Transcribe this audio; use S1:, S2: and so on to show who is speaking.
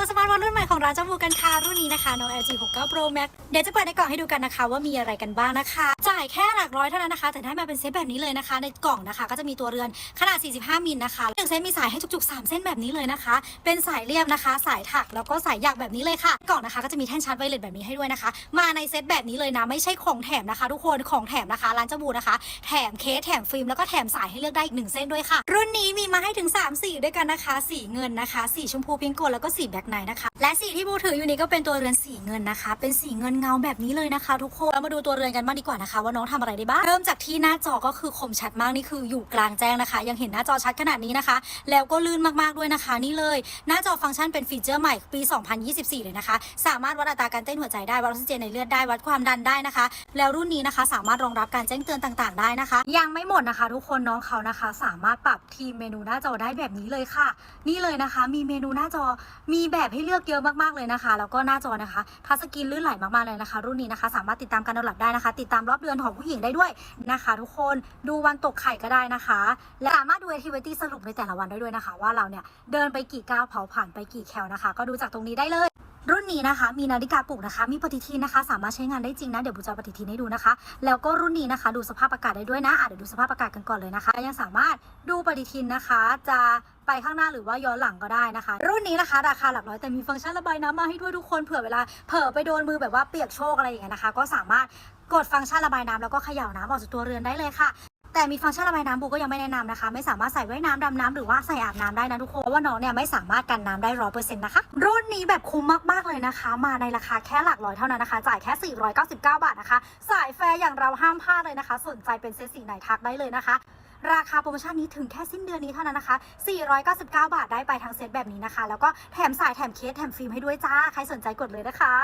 S1: ตัวสมาร์ทวอทรุ่นใหม่ของร้านจมูกกันค่ะรุ่นนี้นะคะน้อง LG 69 Pro Max เดี๋ยวจะเปิดในกล่องให้ดูกันนะคะว่ามีอะไรกันบ้างนะคะ จ่ายแค่หลักร้อยเท่านั้นนะคะ แต่ได้มาเป็นเซตแบบนี้เลยนะคะ ในกล่องนะคะ ก็จะมีตัวเรือนขนาด 45 มิลนะคะหนึ่งเซตมีสายให้จุกๆ 3 เส้นแบบนี้เลยนะคะ เป็นสายเรียบนะคะ สายถักแล้วก็สายหยักแบบนี้เลยค่ะ กล่องนะคะก็จะมีแท่นชาร์จไวเลสแบบนี้ให้ด้วยนะคะ มาในเซตแบบนี้เลยนะ ไม่ใช่ของแถมนะคะ ทุกคนของแถมนะคะร้านจมูนะคะ แถมเคสแถมฟิล์มแล้วก็แถมสายให้เลือกได้อีกหนึ่งเส้นด้วยค่ะ รุ่นนี้มีมาให้ถึง 3 สีด้วยกันนะคะสีเงินนะคะสีชมพูพิงโกแล้วก็สีแบล็กไนท์นะคะและสีที่บูถืออยู่นี้ก็เป็นตัวเรือนสีเงินนะคะ เป็นสีเงินเงาแบบนี้เลยนะคะ ทุกคนเรามาดูตัวเรือนกันบ้างดีกว่านะคะว่าน้องทำอะไรได้บ้าง เริ่มจากที่หน้าจอก็คือคมชัดมากนี่คืออยู่กลางแจ้งนะคะ ยังเห็นหน้าจอชัดขนาดนี้นะคะ แล้วก็ลื่นมากๆด้วยนะคะ นี่เลย หน้าจอฟังก์ชันเป็นฟีเจอร์ใหม่ปี 2024 เลยนะคะ สามารถวัดอัตราการเต้นหัวใจได้วัดออกซิเจนในเลือดได้วัดความดันได้นะคะ แล้วรุ่นนี้นะคะ สามารถรองรับการแจ้งเตือนต่างๆ ได้นะคะ ยังไม่หมดนะคะ ทุกคนน้องเขานะคะ สามารถปรับทีมเมนูหน้าจอได้แบบนี้เลยค่ะ นี่เลยนะคะ มีเมนูหน้าจอมีแบบให้เลือกเยอะมากๆเลยนะคะ แล้วก็หน้าจอนะคะทัชสกรีนลื่นไหลมากๆเลยนะคะ รุ่นนี้นะคะ สามารถติดตามการนอนหลับได้นะคะ ติดตามรอบเดือนของผู้หญิงได้ด้วยนะคะ ทุกคนดูวันตกไข่ก็ได้นะคะ และสามารถดู activity สรุปในแต่ละวันได้ด้วยนะคะ ว่าเราเนี่ยเดินไปกี่ก้าวเผาผ่านไปกี่แคลนะคะ ก็ดูจากตรงนี้ได้เลย รุ่นนี้นะคะมีนาฬิกาปลุกนะคะ มีปฏิทินนะคะ สามารถใช้งานได้จริงนะ เดี๋ยวบูจะเอาปฏิทินให้ดูนะคะ แล้วก็รุ่นนี้นะคะ ดูสภาพอากาศได้ด้วยนะอะเดี๋ยวดูสภาพอากาศกันก่อนเลยนะคะ ยังสามารถดูปฏิทินนะคะ จะไปข้างหน้าหรือว่าย้อนหลังก็ได้นะคะ รุ่นนี้นะคะ ราคาหลักร้อยแต่มีฟังก์ชันระบายน้ำมาให้ด้วยทุกคนเผื่อเวลาเผลอไปโดนมือแบบว่าเปียกโชกอะไรอย่างเงี้ยนะคะ ก็สามารถกดฟังก์ชันระบายน้ำแล้วก็เขย่าน้ำออกจากตัวเรือนได้เลยค่ะ แต่มีฟังก์ชันระบายน้ำบูก็ยังไม่แนะนำนะคะ ไม่สามารถใส่ไว้น้ำดำน้ำหรือว่าใส่อาบน้ำได้นะทุกคนเพราะว่าน้องเนี่ยไม่สามารถกันน้ำได้ร้อยเปอร์เซ็นต์นะคะ รุ่นนี้แบบคุ้มมากๆเลยนะคะ มาในราคาแค่หลักร้อยเท่านั้นนะคะ จ่ายแค่ 499 บาทนะคะ สายแฟร์อย่างเราห้ามพลาดเลยนะคะ สนใจเป็นเซตสีไหนทักได้เลยนะคะราคาโปรโมชั่นนี้ถึงแค่สิ้นเดือนนี้เท่านั้นนะคะ 499 บาทได้ไปทั้งเซตแบบนี้นะคะ แล้วก็แถมสายแถมเคสแถมฟิล์มให้ด้วยจ้า ใครสนใจกดเลยนะคะ